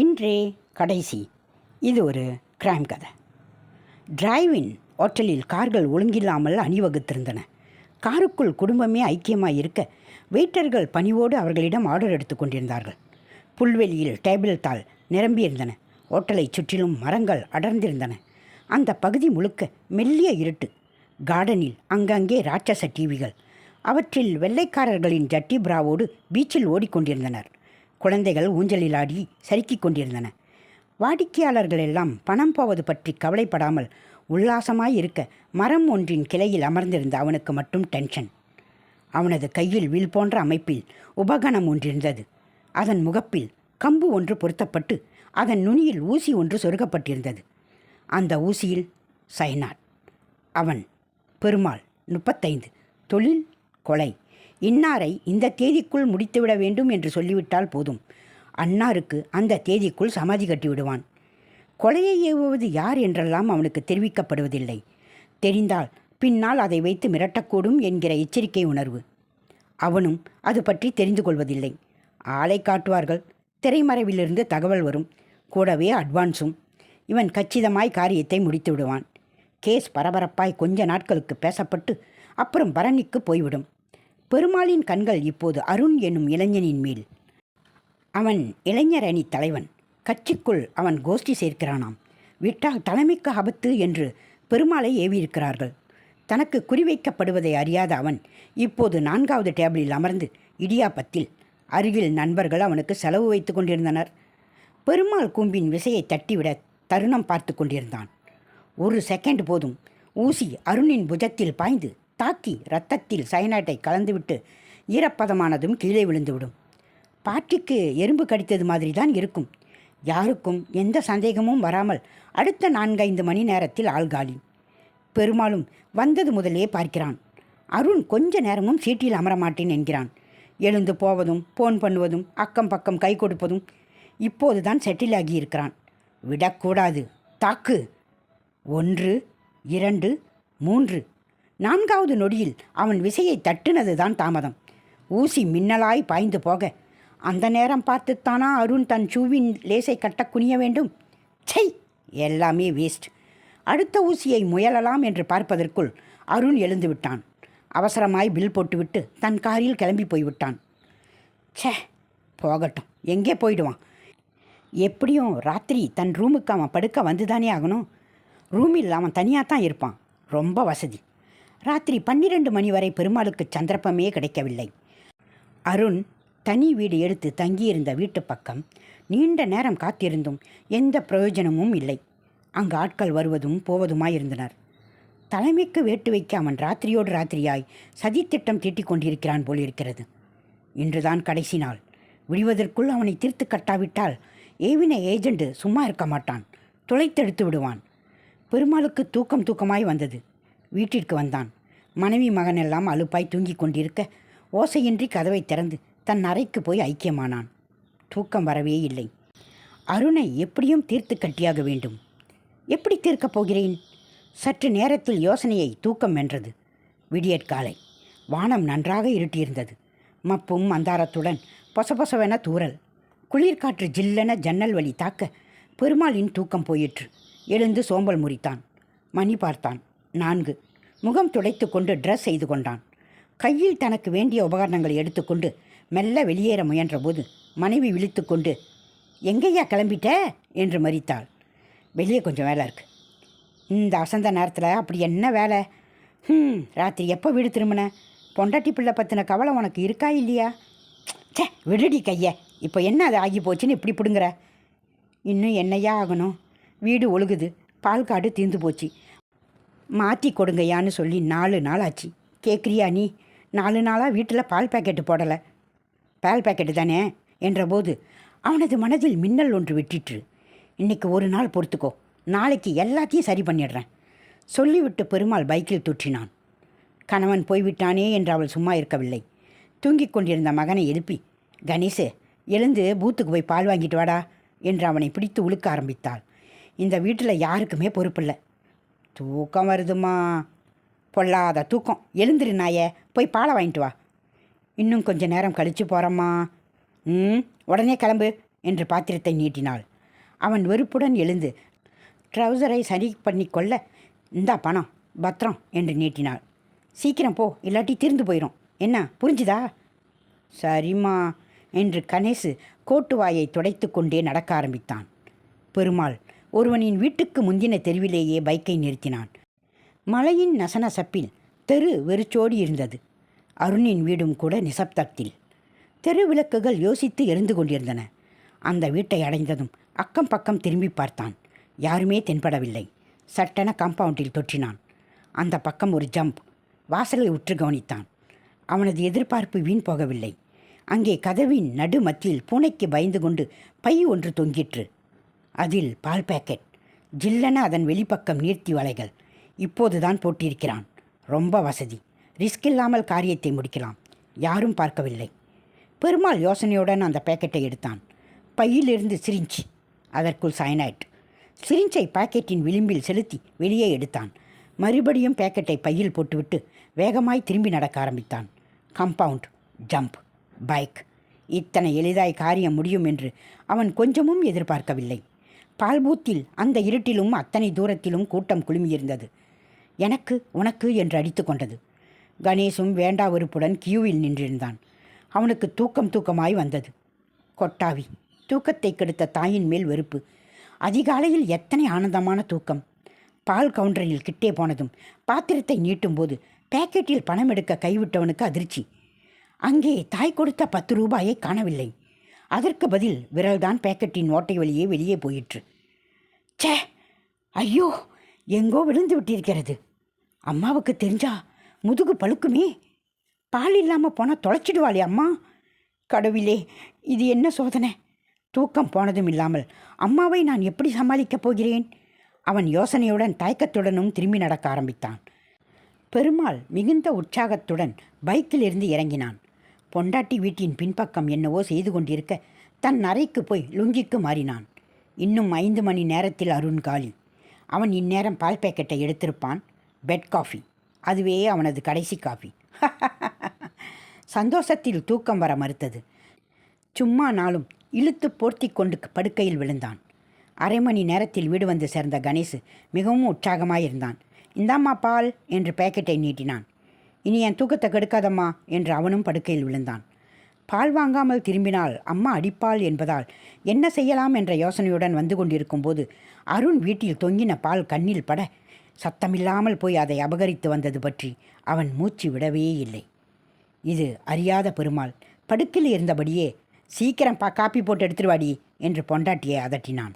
இன்றே கடைசி. இது ஒரு கிரைம் கதை. டிரைவின் ஹோட்டலில் கார்கள் ஒழுங்கில்லாமல் அணிவகுத்திருந்தன. காருக்குள் குடும்பமே ஐக்கியமாக இருக்க வெயிட்டர்கள் பணிவோடு அவர்களிடம் ஆர்டர் எடுத்து கொண்டிருந்தார்கள். புல்வெளியில் டேபிள் தாள் நிரம்பியிருந்தன. ஹோட்டலை சுற்றிலும் மரங்கள் அடர்ந்திருந்தன. அந்த பகுதி முழுக்க மெல்லிய இருட்டு. கார்டனில் அங்கங்கே ராட்சச டிவிகள் அவற்றில் வெள்ளைக்காரர்களின் ஜட்டி பிராவோடு பீச்சில் ஓடிக்கொண்டிருந்தனர். குழந்தைகள் ஊஞ்சலில் ஆடி சறுக்கிக் கொண்டிருந்தன. வாடிக்கையாளர்கள் எல்லாம் பணம் போவது பற்றி கவலைப்படாமல் உல்லாசமாய் இருக்க மரம் ஒன்றின் கிளையில் அமர்ந்திருந்த அவனுக்கு மட்டும் டென்ஷன் அவனது கையில் வில் போன்ற அமைப்பில் உபகணம் ஒன்றிருந்தது. அதன் முகப்பில் கம்பு ஒன்று பொருத்தப்பட்டு அதன் நுனியில் ஊசி ஒன்று சொருகப்பட்டிருந்தது. அந்த ஊசியில் சைனாட். அவன் பெருமாள் முப்பத்தைந்து. தொழில் கொலை. இன்னாரை இந்த தேதிக்குள் முடித்துவிட வேண்டும் என்று சொல்லிவிட்டால் போதும். அன்னாருக்கு அந்த தேதிக்குள் சமாதி கட்டிவிடுவான். கொலையை ஏவுவது யார் என்றெல்லாம் அவனுக்கு தெரிவிக்கப்படுவதில்லை. தெரிந்தால் பின்னால் அதை வைத்து மிரட்டக்கூடும் என்கிற எச்சரிக்கை உணர்வு. அவனும் அது பற்றி தெரிந்து கொள்வதில்லை. ஆளை காட்டுவார்கள். திரைமறைவிலிருந்து தகவல் வரும். கூடவே அட்வான்ஸும். இவன் கச்சிதமாய் காரியத்தை முடித்து விடுவான் கேஸ் பரபரப்பாய் கொஞ்ச நாட்களுக்கு பேசப்பட்டு அப்புறம் பரணிக்கு போய்விடும். பெருமாளின் கண்கள் இப்போது அருண் என்னும் இளைஞனின் மேல். அவன் இளைஞர் அணி தலைவன். கட்சிக்குள் அவன் கோஷ்டி சேர்க்கிறானாம். விட்டால் தலைமைக்கு ஆபத்து என்று பெருமாளை ஏவியிருக்கிறார்கள். தனக்கு குறிவைக்கப்படுவதை அறியாத அவன் இப்போது நான்காவது டேபிளில் அமர்ந்து இடியாப்பத்தில் அருகில் நண்பர்கள் அவனுக்கு செலவு வைத்து கொண்டிருந்தனர். பெருமாள் கூம்பின் விசையை தட்டிவிட தருணம் பார்த்து கொண்டிருந்தான். ஒரு செகண்ட் போதும். ஊசி அருணின் புஜத்தில் பாய்ந்து தாக்கி ரத்தத்தில் சயனைட்டை கலந்துவிட்டு ஈரப்பதமானதும் கீழே விழுந்துவிடும். பாட்டிக்கு எறும்பு கடித்தது மாதிரி தான் இருக்கும். யாருக்கும் எந்த சந்தேகமும் வராமல் அடுத்த நான்கைந்து மணி நேரத்தில் ஆள்காலி பெருமாளும் வந்தது முதலே பார்க்கிறான். அருண் கொஞ்ச நேரமும் சீட்டில் அமரமாட்டேன் என்கிறான். எழுந்து போவதும் போன் பண்ணுவதும் அக்கம் பக்கம் கை கொடுப்பதும் இப்போது தான் செட்டில் ஆகியிருக்கிறான் விடக்கூடாது. தாக்கு. ஒன்று இரண்டு மூன்று. நான்காவது நொடியில் அவன் விசையை தட்டுனதுதான் தாமதம். ஊசி மின்னலாய் பாய்ந்து போக அந்த நேரம் பார்த்துத்தானா அருண் தன் ஷூவின் லேசை கட்ட குனிய வேண்டும்? செய் எல்லாமே வேஸ்ட் அடுத்த ஊசியை முயலலாம் என்று பார்ப்பதற்குள் அருண் எழுந்து விட்டான். அவசரமாய் பில் போட்டுவிட்டு தன் காரில் கிளம்பி போய்விட்டான். ச்சே போகட்டும் எங்கே போயிடுவான்? எப்படியும் ராத்திரி தன் ரூமுக்கு அவன் படுக்க வந்துதானே ஆகணும்? ரூமில் அவன் தனியாக தான் இருப்பான். ரொம்ப வசதி. ராத்திரி பன்னிரண்டு மணி வரை பெருமாளுக்கு சந்தர்ப்பமே கிடைக்கவில்லை. அருண் தனி வீடு எடுத்து தங்கியிருந்த வீட்டு பக்கம் நீண்ட நேரம் காத்திருந்தும் எந்த பிரயோஜனமும் இல்லை. அங்கு ஆட்கள் வருவதும் போவதுமாயிருந்தனர். தலைமைக்கு வேட்டு வைக்க அவன் ராத்திரியோடு ராத்திரியாய் சதித்திட்டம் தீட்டிக் கொண்டிருக்கிறான் போலிருக்கிறது. இன்றுதான் கடைசி நாள். விடுவதற்குள் அவனை தீர்த்து கட்டாவிட்டால் ஏவின ஏஜெண்டு சும்மா இருக்க மாட்டான். துளைத்தெடுத்து விடுவான். பெருமாளுக்கு தூக்கம் தூக்கமாய் வந்தது. வீட்டிற்கு வந்தான். மனைவி மகனெல்லாம் அலுப்பாய் தூங்கிக் கொண்டிருக்க ஓசையின்றி கதவை திறந்து தன் அறைக்கு போய் ஐக்கியமானான். தூக்கம் வரவே இல்லை. அருணை எப்படியும் தீர்த்து கட்டியாக வேண்டும். எப்படி தீர்க்கப் போகிறேன்? சற்று நேரத்தில் யோசனையை தூக்கம் வென்றது. விடியற்காலை. வானம் நன்றாக இருட்டியிருந்தது. மப்பும் மந்தாரத்துடன் பொசபொசவென தூறல். குளிர்காற்று ஜில்லென ஜன்னல் வழி தாக்க பெருமாளின் தூக்கம் போயிற்று. எழுந்து சோம்பல் முறித்தான். மணி பார்த்தான். நான்கு. முகம் துடைத்து கொண்டு ட்ரெஸ் செய்து கொண்டான். கையில் தனக்கு வேண்டிய உபகரணங்களை எடுத்துக்கொண்டு மெல்ல வெளியேற முயன்றபோது மனைவி விழித்துக்கொண்டு எங்கேயா கிளம்பிட்ட? என்று மறித்தாள். வெளியே கொஞ்சம் வேலை இருக்கு. இந்த அசந்த நேரத்தில் அப்படி என்ன வேலை? ம் ராத்திரி எப்போ வீடு திரும்பின? பொண்டாட்டி பிள்ளை பற்றின கவலை உனக்கு இருக்கா இல்லையா? ச்சே விடுடி கையை. இப்போ என்ன அது ஆகி போச்சுன்னு இப்படி பிடுங்குற? இன்னும் என்னையா ஆகணும்? வீடு ஒழுகுது. பால் காடு தீர்ந்து போச்சு. மாற்றி கொடுங்கய்யான்னு சொல்லி நாலு நாள் ஆச்சு கேட்குறியா நீ? நாலு நாளாக வீட்டில் பால் பாக்கெட்டு போடலை. பால் பாக்கெட்டு தானே? என்றபோது அவனது மனதில் மின்னல் ஒன்று விட்டுற்று. இன்னைக்கு ஒரு நாள் பொறுத்துக்கோ. நாளைக்கு எல்லாத்தையும் சரி பண்ணிடுறேன். சொல்லிவிட்டு பெருமாள் பைக்கில் தூற்றினான். கணவன் போய்விட்டானே என்று அவள் சும்மா இருக்கவில்லை. தூங்கிக் கொண்டிருந்த மகனை எழுப்பி கணேசு எழுந்து பூத்துக்கு போய் பால் வாங்கிட்டு வாடா என்று அவனை பிடித்து உழுக்க ஆரம்பித்தாள். இந்த வீட்டில் யாருக்குமே பொறுப்பில்லை. தூக்கம் வருதுமா பொல்லாத தூக்கம். எழுந்திரு நாயே போய் பாலை வாங்கிட்டு வா. இன்னும் கொஞ்ச நேரம் கழித்து போகிறம்மா ம் உடனே கிளம்பு என்று பாத்திரத்தை நீட்டினாள். அவன் வெறுப்புடன் எழுந்து ட்ரௌசரை சரி பண்ணி கொள்ள இந்தா பணம் பத்திரம் என்று நீட்டினாள். சீக்கிரம் போ இல்லாட்டி தீர்ந்து போயிடும் என்ன புரிஞ்சுதா? சரிம்மா என்று கணேசு கோட்டுவாயை துடைத்து கொண்டே நடக்க ஆரம்பித்தான். பெருமாள் ஒருவனின் வீட்டுக்கு முந்தின தெருவிலேயே பைக்கை நிறுத்தினான். மலையின் நசநசப்பில் தெரு வெறிச்சோடி இருந்தது. அருணின் வீடும் கூட நிசப்தத்தில். தெரு விளக்குகள் யோசித்து எரிந்து கொண்டிருந்தன. அந்த வீட்டை அடைந்ததும் அக்கம் பக்கம் திரும்பி பார்த்தான். யாருமே தென்படவில்லை. சட்டென காம்பவுண்டில் தொற்றினான். அந்த பக்கம் ஒரு ஜம்ப். வாசலை உற்று கவனித்தான். அவனது எதிர்பார்ப்பு வீண் போகவில்லை. அங்கே கதவின் நடு மத்தியில் பூனைக்கு பயந்து கொண்டு பை ஒன்று தொங்கிற்று. அதில் பால் பேக்கெட் ஜில்லென அதன் வெளிப்பக்கம் நீர்த்தி வலைகள். இப்போதுதான் போட்டிருக்கிறான். ரொம்ப வசதி. ரிஸ்க் இல்லாமல் காரியத்தை முடிக்கலாம். யாரும் பார்க்கவில்லை. பெருமாள் யோசனையுடன் அந்த பேக்கெட்டை எடுத்தான். பையிலிருந்து சிரிஞ்ச். அதற்குள் சைனைட் சிரிஞ்சை பாக்கெட்டின் விளிம்பில் செலுத்தி வெளியே எடுத்தான். மறுபடியும் பேக்கெட்டை பையில் போட்டுவிட்டு வேகமாய் திரும்பி நடக்க ஆரம்பித்தான். கம்பவுண்ட் ஜம்ப் பைக் இத்தனை எளிதாய் காரியம் முடியும் என்று அவன் கொஞ்சமும் எதிர்பார்க்கவில்லை. பால்பூத்தில் அந்த இருட்டிலும் அத்தனை தூரத்திலும் கூட்டம் குழுமியிருந்தது எனக்கு உனக்கு என்று அடித்து கொண்டது. கணேசும் வேண்டா வெறுப்புடன் கியூவில் நின்றிருந்தான். அவனுக்கு தூக்கம் தூக்கமாய் வந்தது. கொட்டாவி தூக்கத்தை கெடுத்த தாயின் மேல் வெறுப்பு. அதிகாலையில் எத்தனை ஆனந்தமான தூக்கம். பால் கவுண்டரில் கிட்டே போனதும் பாத்திரத்தை நீட்டும்போது பேக்கெட்டில் பணம் எடுக்க கைவிட்டவனுக்கு அதிர்ச்சி. அங்கே தாய் கொடுத்த பத்து ரூபாயை காணவில்லை. அதற்கு பதில் விரல்தான் பேக்கெட்டின் ஓட்டை வழியே வெளியே போயிற்று. ச்சே! ஐயோ! எங்கோ விழுந்து விட்டிருக்கிறது. அம்மாவுக்கு தெரிஞ்சா முதுகு பழுக்குமே. பால் இல்லாமல் போனால் தொலைச்சிடுவாளே அம்மா. கடவுளே இது என்ன சோதனை? தூக்கம் போனதும் இல்லாமல் அம்மாவை நான் எப்படி சமாளிக்கப் போகிறேன்? அவன் யோசனையுடன் தயக்கத்துடனும் திரும்பி நடக்க ஆரம்பித்தான். பெருமாள் மிகுந்த உற்சாகத்துடன் பைக்கில் இருந்து இறங்கினான். பொண்டாட்டி வீட்டின் பின்பக்கம் என்னவோ செய்து கொண்டிருக்க தன் அறைக்கு போய் லுங்கிக்கு மாறினான். இன்னும் ஐந்து மணி நேரத்தில் அருண் காலி. அவன் இந்நேரம் பால் பேக்கெட்டை எடுத்திருப்பான். Bed coffee. அதுவே அவனது கடைசி காஃபி. சந்தோஷத்தில் தூக்கம் வர மறுத்தது. சும்மா நாளும் இழுத்து போர்த்தி கொண்டு படுக்கையில் விழுந்தான். அரை மணி நேரத்தில் வீடு வந்து சேர்ந்த கணேஷ் மிகவும் உற்சாகமாயிருந்தான். இந்தாம்மா பால் என்று பேக்கெட்டை நீட்டினான். இனி என் தூக்கத்தை கெடுக்காதம்மா என்று அவனும் படுக்கையில் விழுந்தான். பால் வாங்காமல் திரும்பினால் அம்மா அடிப்பாள் என்பதால் என்ன செய்யலாம் என்ற யோசனையுடன் வந்து கொண்டிருக்கும் போது அருண் வீட்டில் தொங்கின பால் கண்ணில் பட சத்தமில்லாமல் போய் அதை அபகரித்து வந்தது பற்றி அவன் மூச்சு விடவே இல்லை. இது அறியாத பெருமாள். படுக்கில் இருந்தபடியே சீக்கிரம் பா காப்பி போட்டு எடுத்துருவாடி என்று பொண்டாட்டியை அதட்டினான்.